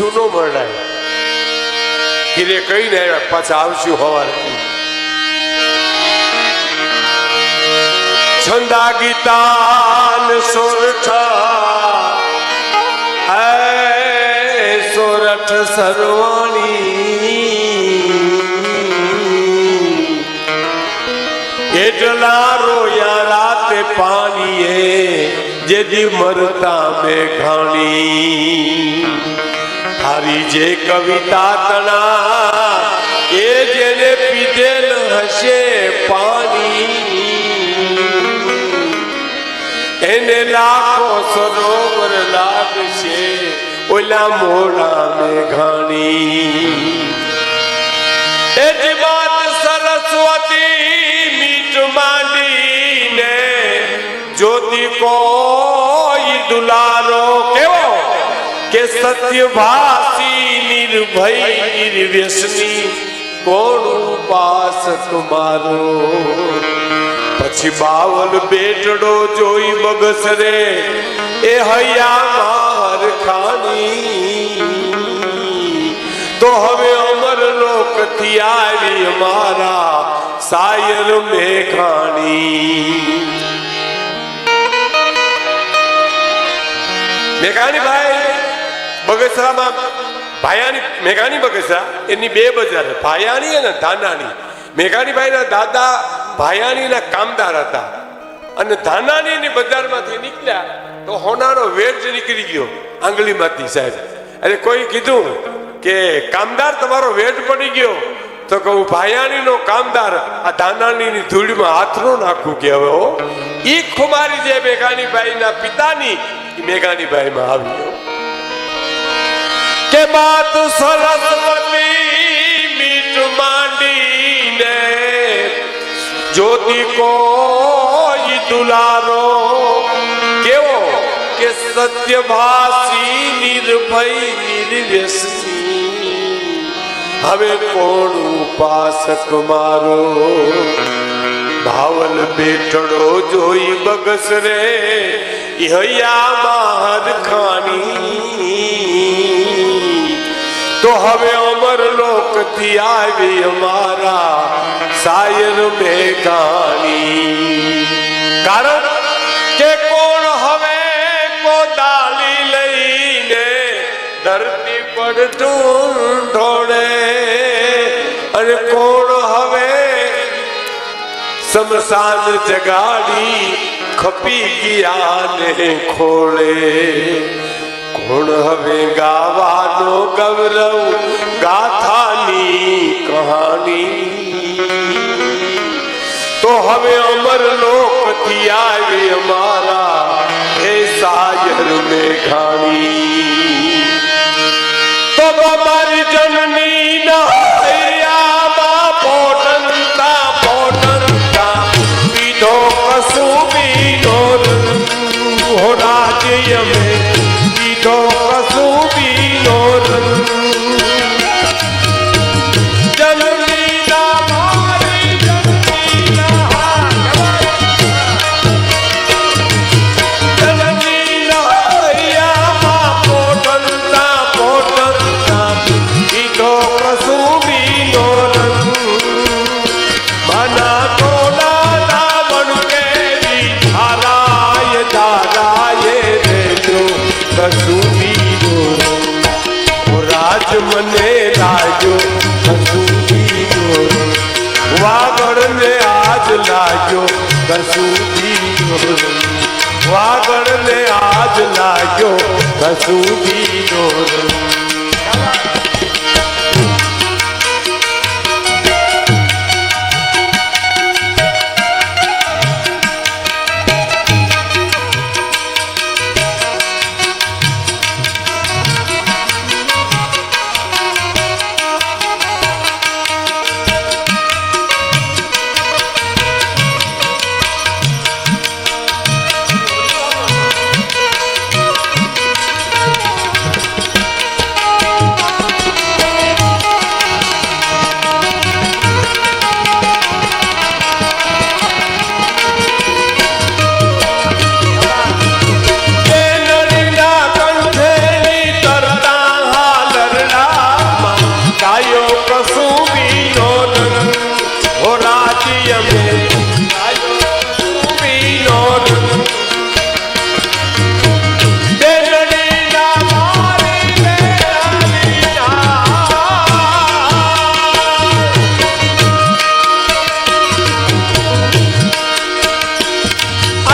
સૂનો મરડાય કિરે કહીને આવ્યા પાછા આવશું હવારે. છંદા ગીતાન સોરઠા. સોરઠ સરવાણી. એટલા રોયા રાતે પાણીએ જેથી મરતા મેઘાણી. તારી જે કવિતા તણા, એ જેને પીધેલ હશે પાણી. એને લાખો સરોવર લાગશે, ઓલા મોડા મેઘાણી. એ જ વાત સરસ્વતી મીઠ માંડીને, જ્યોતિ કોઈ દુલારો કેવો? કે સત્યભાસી નિર્ભય નિર્વ્યસની કોણ ઉપાસક મારો પછી બાવલ બેટડો જોઈ બગસરે, એ હૈયા ખાની. તો હવે અમર લોકથી આવી અમારા સાયર મેઘાણી. મેઘાણી ભાઈ બગસરામાં ભાયાની મેઘાણી બગસરા, એની બે બજાર ભાયાની અને ધાનાની. મેઘાણી ભાઈના દાદા ભાયાણીના કામદાર હતા. અને ધાનાની બજારમાંથી નીકળ્યા તો હોનાનો વેજ નીકળી ગયો આંગળીમાંથી સાહેબ. એટલે કોઈ કીધું કે કામદાર તમારો વેટ પડી ગયો? તો કહું ભાયાણીનો કામદાર આ ધાનાણીની ધૂળમાં હાથનું નાખું કે હવે ઈ ખુમારી જે મેઘાણીભાઈના પિતાની મેઘાણીભાઈમાં આવ્યો કે બાત સરસ્વતી મીઠ માંડીને જ્યોતિ કોઈ દુલારો. કેવો કે સત્યભાસી, નિર્ભય, નિર્વ્યસની. હવે કોણ ઉપાસક મારો? ભાવલ બેઠડો જોઈ બગસ રે. હૈયા માહર ખાની. તો હવે અમર લોકથી આવી અમારા સાયર મેઘાણી કારણ કે કોણ હવે કોદાલી લઈને ધરતી પર ઢૂંઢોળે અને કોણ હવે સમસાન જગાડી ખપી ગયા ને ખોળે? કોણ હવે ગાવાનો ગૌરવ ગાથાની કહાની તો હવે અમર લોકથી આવી અમારા હે સાયર મેઘાણી મને લાગ્યો કસુરી દોરો વાગડ ને આજ લાગ્યો કસુરી વાગડ ને આજ લાગ્યો કસુરી દોરો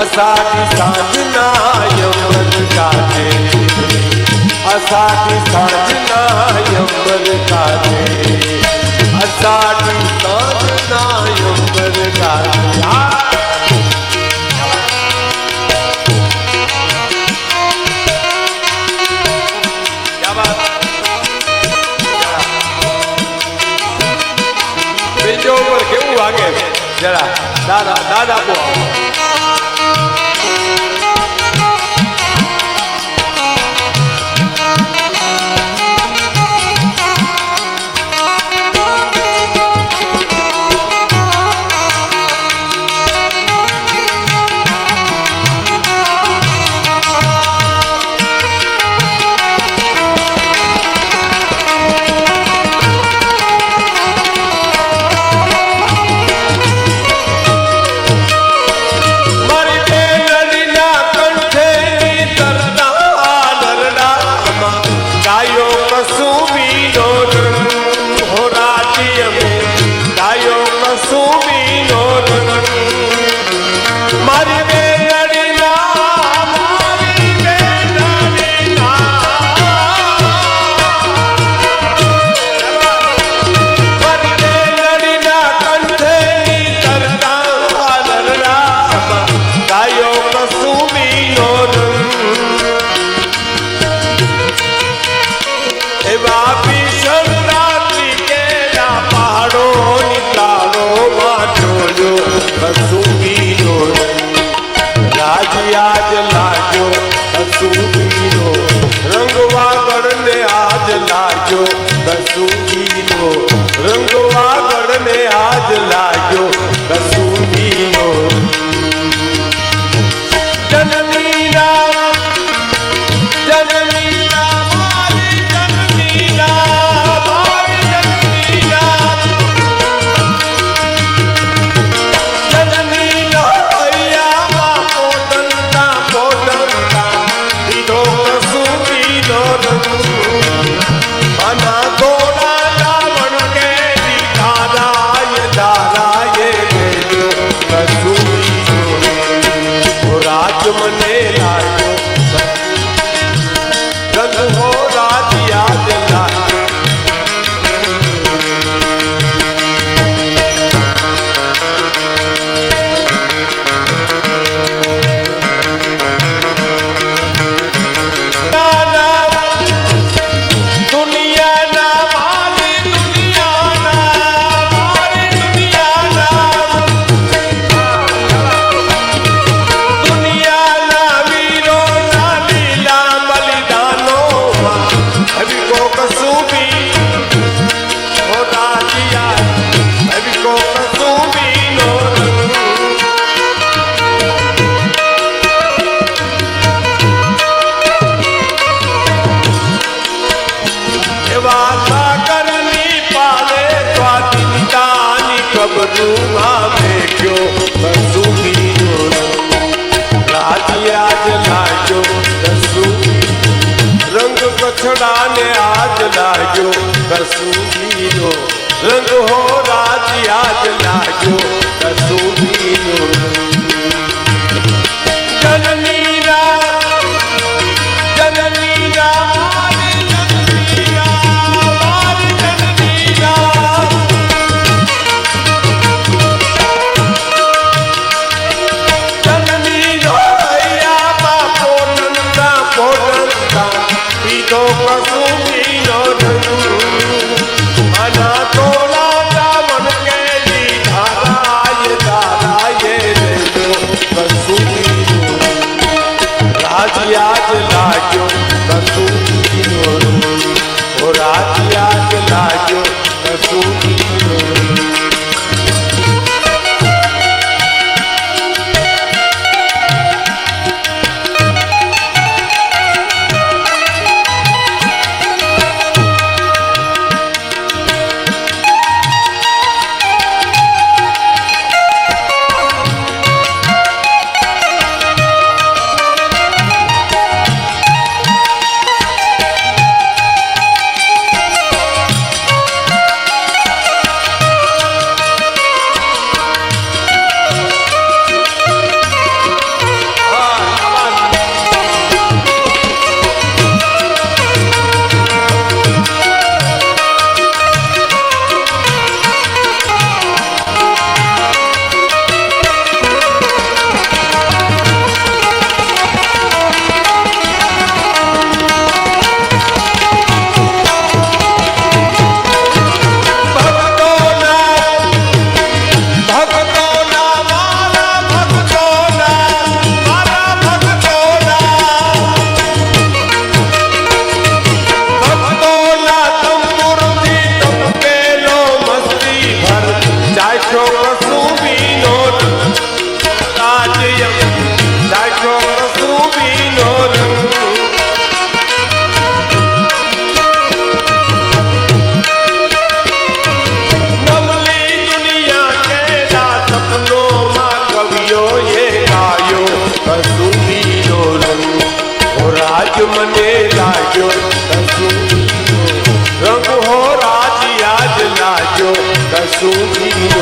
અસાથી સાંજના યમન કાજે અસાથી સાંજના યમન કાજે અસાથી સાંજના યમન કાજે પૂછડાને આજ લાગ્યો કસુબીનો રંગ હો રાજ આજ લાગ્યો કસુબીનો sorrir